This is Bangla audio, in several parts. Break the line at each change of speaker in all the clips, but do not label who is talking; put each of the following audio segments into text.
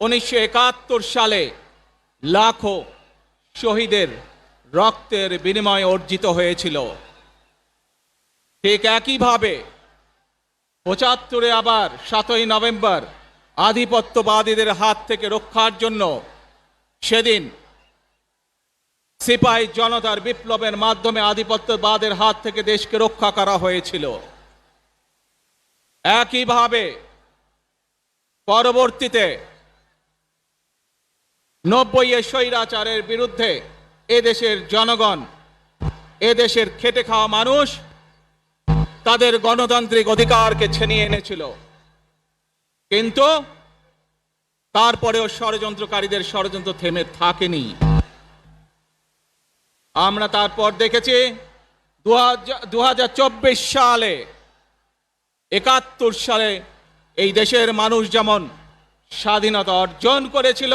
উনিশশো একাত্তর সালে লাখো শহীদের রক্তের বিনিময়ে অর্জিত হয়েছিল। ঠিক একইভাবে পঁচাত্তরে আবার সাতই নভেম্বর আধিপত্যবাদীদের হাত থেকে রক্ষার জন্য সেদিন সিপাহী জনতার বিপ্লবের মাধ্যমে আধিপত্যবাদের হাত থেকে দেশকে রক্ষা করা হয়েছিল। একইভাবে পরবর্তীতে নব্বই এ স্বৈরাচারের বিরুদ্ধে এদেশের জনগণ, এদেশের খেটে খাওয়া মানুষ তাদের গণতান্ত্রিক অধিকারকে ছিনিয়ে এনেছিল। কিন্তু তারপরেও ষড়যন্ত্রকারীদের ষড়যন্ত্র থেমে থাকেনি। আমরা তারপর দেখেছি দু হাজার সালে, একাত্তর সালে এই দেশের মানুষ যেমন স্বাধীনতা অর্জন করেছিল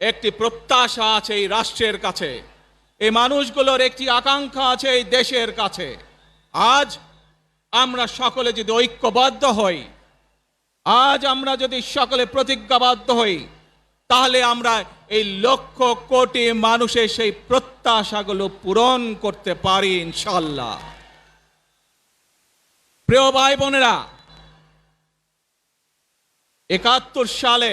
একটি প্রত্যাশা আছে এই রাষ্ট্রের কাছে। এই মানুষগুলোর একটি আকাঙ্ক্ষা আছে এই দেশের কাছে। আজ আমরা সকলে যদি ঐক্যবদ্ধ হই, আজ আমরা যদি সকলে প্রতিজ্ঞাবদ্ধ হই, তাহলে আমরা এই লক্ষ কোটি মানুষের সেই প্রত্যাশাগুলো পূরণ করতে পারি ইনশাল্লাহ প্রিয় ভাই বোনেরা, একাত্তর সালে